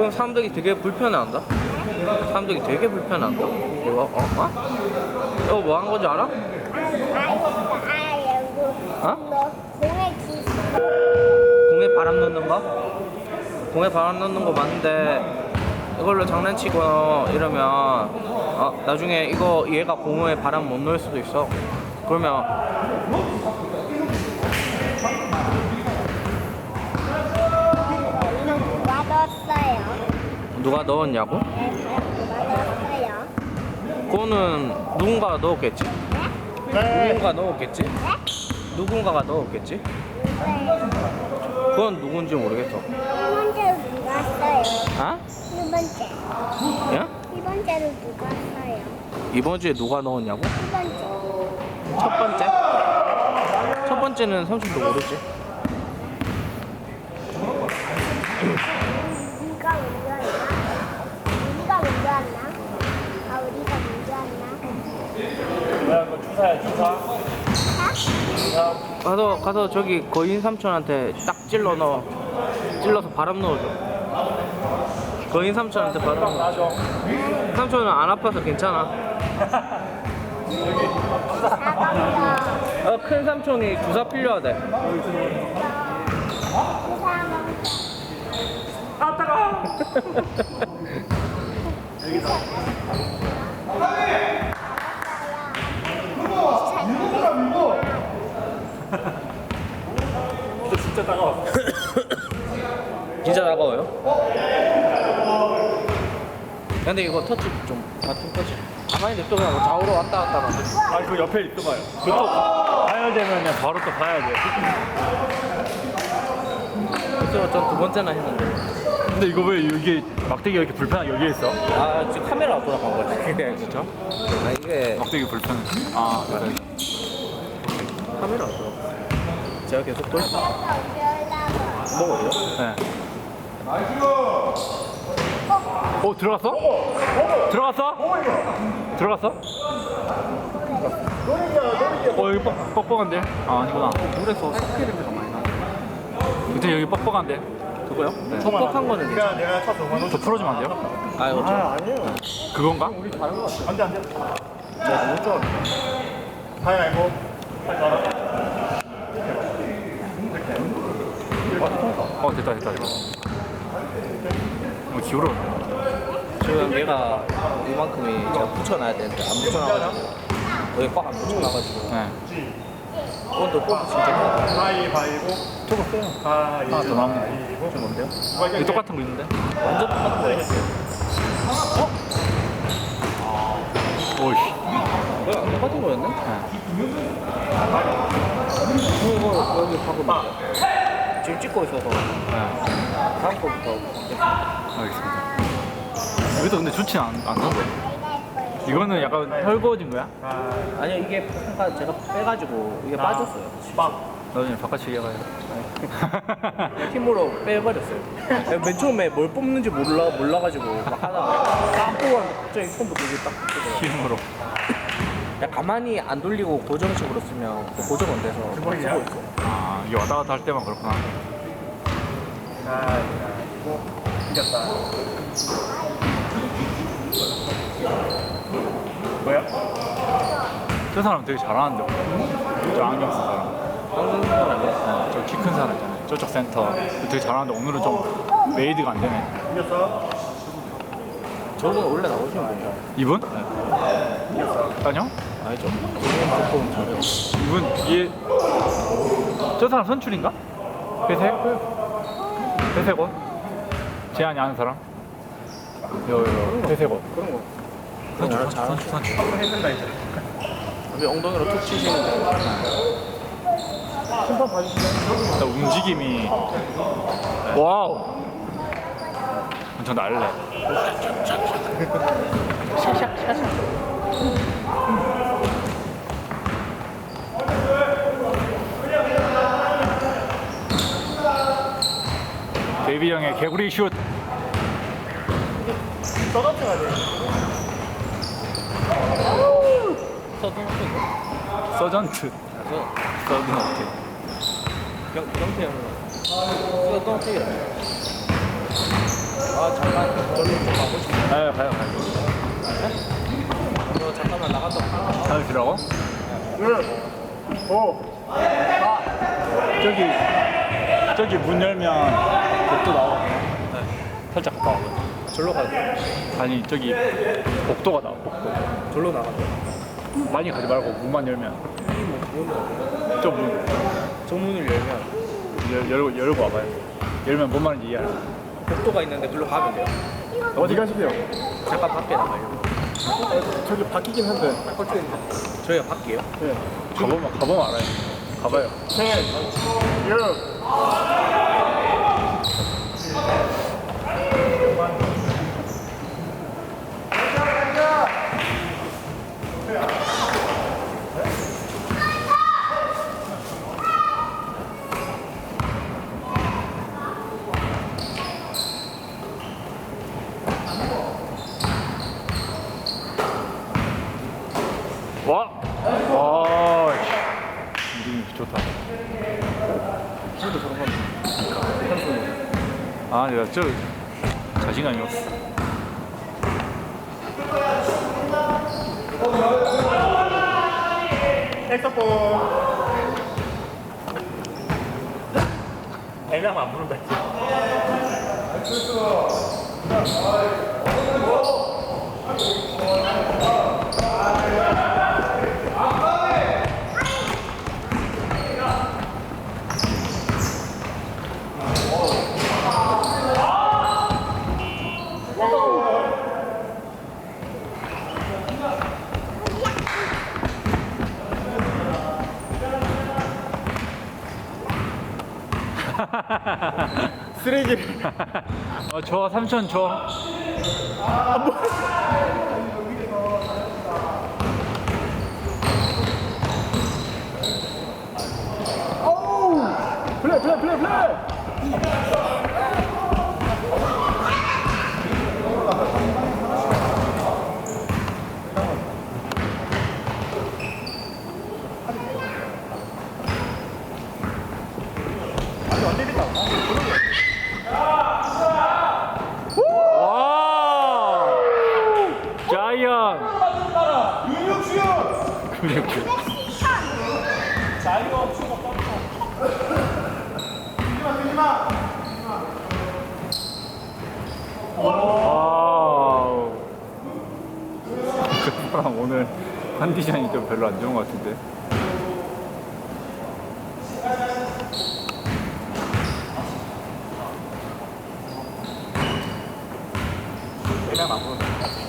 그럼 사람들이 되게 불편해한다. 사람들이 되게 불편해한다. 이거 어? 어? 이거 뭐 한 건지 알아? 어? 공에 바람 넣는 거? 공에 바람 넣는 거 맞는데 이걸로 장난치고 이러면 어, 나중에 이거 얘가 공에 바람 못 넣을 수도 있어. 그러면 이거 누가 넣었어요? 누가 넣었냐고? 네, 누가 넣었어요? 그거는 누군가가 넣었겠지. 누군가 넣었겠지. 누군가가 넣었겠지. 네. 그건 누군지 모르겠어. 첫 번째로 누가 써요? 아? 두 번째. 야? 두 번째로 누가 써요? 이번 주에 누가 넣었냐고? 두 번째. 첫 번째? 첫 번째는 삼촌도 모르지. 먼저 왔나? 우리가 먼저 왔나? 아, 우리가 먼저 왔나? 뭐야 그거 주사야 주사 가서 가서 저기 거인 삼촌한테 딱 찔러 넣어. 찔러서 바람 넣어줘. 거인 삼촌한테 바람 넣어. 나죠 삼촌은 안 아파서 괜찮아. 어, 큰 삼촌이 주사 필요하대. 아 따가 진짜 진짜 따가워 진짜 나가워요? 근데 이거 터치 좀 같은 터치. 가만히 냅둬 그냥 뭐 좌우로 왔다 갔다 하면 돼. 아니 그 옆에 있어 봐요 그거 봐야 되면 그냥 바로 또 봐야 돼 그래서 전두 번째나 했는데. 근데 이거 왜 이게 막대기가 이렇게 불편하게 여기에 있어? 아 지금 카메라 돌아간 거지. 그게 진짜? 아 이게 막대기 불편해 아 그래 카메라 돌아. 제가 계속 올라가? 먹어요? 네. 오 들어갔어? 들어갔어? 들어갔어? 어 여기 뻑, 뻑뻑한데? 아 아니구나 물에서 사케 냄새가 많이 나. 근데 여기 뻑뻑한데? 그거요? 네. 뻑뻑한 거는 괜찮아. 내가 차 너무 저 풀어주면 안 돼요? 아 이거 좀 아니에요. 그건가? 안돼 안돼. 제가 좋아. 하이 말고. 어 됐다 됐다 됐다 어 기울어 지금 얘가 이만큼이 제가 붙여놔야 되는데 안 붙여놔가지고 여기 꽉안 붙여놔가지고 네 오늘 또 진짜 가위바위보. 빼요. 가위. 하나 더 남네 좀 뭔데요? 여기 똑같은 거 있는데? 완전 똑같은 거 있어요. 오이씨 뭐야 똑같은 거였네? 네. 이거 여기 하고 지금 찍고 있어서 네 다음 거부터 알겠습니다 여기도 근데 좋진 않, 않던데 이거는 약간 헐거워진 거야? 아니요 이게 잠깐 제가 빼가지고 이게 빠졌어요. 나중에 바깥에 얘기해봐요 힘으로 빼버렸어요. 맨 처음에 뭘 뽑는지 몰라 몰라가지고 막 하다가 딱 뽑았는데 갑자기 처음부터 이게 딱 붙더라고요. 힘으로 그냥 가만히 안 돌리고 고정식으로 쓰면 또 고정 안 돼서 쓰고 있어요. 아 이게 왔다 갔다 할 때만 그렇구나 가위바위보. 이겼다. 뭐야? 저 사람 되게 잘하는데 저 안경 쓴 사람 한국 사람 아니야? 저 키 큰 사람 있잖아요 저쪽 센터 되게 잘하는데 오늘은 좀 메이드가 안 되네 이겼어. 저분 원래 나오시는 분이야. 이분? 아니요 아니죠. 저분 조금 저래요. 이분 얘... 저 사람 선출인가? 회색? 회색 옷? 제안이 아는 사람? 요, 요, 회색 옷 그런 거. 선출, 그냥 선출, 선출, 선출 했는다 이제. 우리 엉덩이로 툭 치시는데. 심판 봐주시면. 움직임이 와우 엄청 날래 데이비 형의 개구리 슛. 서든어택. 서전트 형은. 서든어택이라. 아 잠깐 저로 좀 가고 싶어. 네 가요 가요 저 잠깐만 나갔다. 올게. 가요? 오. 저기 저기 문 열면 복도 나와 살짝 와봐 절로 가야 돼. 아니 저기 복도가 나와 복도 절로 나가야 돼. 많이 가지 말고 문만 열면 이문 저문 저 문을 열면 열, 열고 열고 와봐요 열면 뭔 말인지 이해하라 복도가 있는데 글로 가면 돼요. 어디 가시게요? 잠깐 밖에 나가요. 저기 바뀌긴 한데. 저희가 밖이에요. 네. 가보면 가보면 알아요 가봐요 10, 6, 와! 아, 움직임 좋다. 아, 내가 저 자신감이 없어. 엑서폰. 안 부른다. 쓰레기를. 어, 저 삼촌 저. 플레이, 플레이, 플레이, 플레이. 자이언. 근육주. 근육주. 와우. 그 사람 오늘 컨디션이 좀 별로 안 좋은 것 같은데. 애매하면 안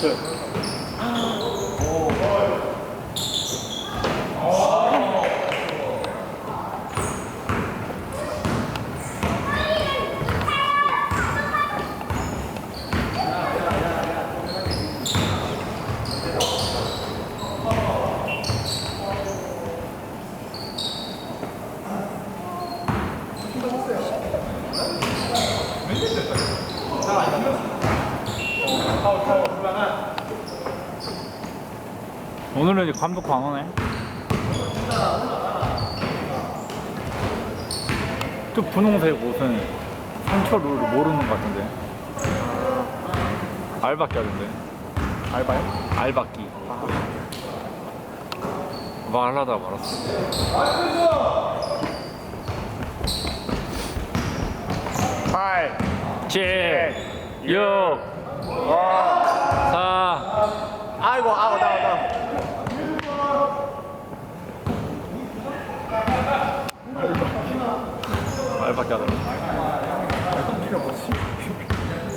부 감독 광어네. 또 분홍색 옷은 상처 룰을 모르는 것 같은데. 알바끼 하던데. 알바요? 알바끼. 말하다 말았어. 8, 7, 6, 4, 아이고, 아우, 나우, 나우. 알바끼 하더라. 이거 뭐지?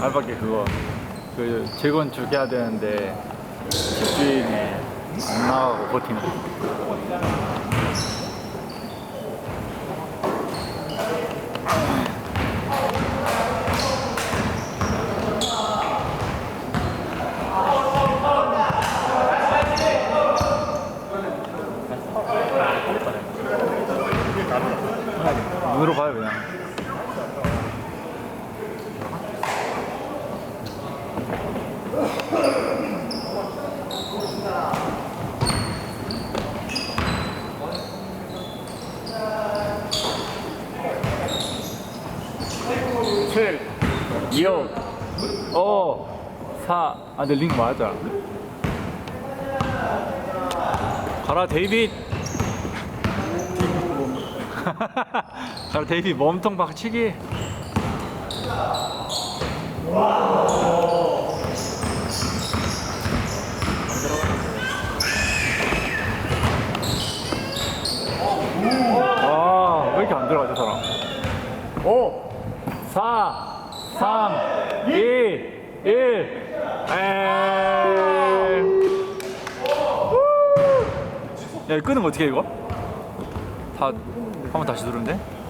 알바끼 그거. 그 재건축 해야 되는데 집주인이 안 나가고 버티는 눈으로 봐요 그냥. 칠, 6 5 4 아, 근데 링 맞아. 가라 데이빗. 가라, 데이빗. 몸통 박치기. 아, 안 들어가죠, 사람? 5, 4, 3, 2, 1. 에이. 야, 끄는 거 어떻게 해, 이거? 다, 한번 다시 누르는데?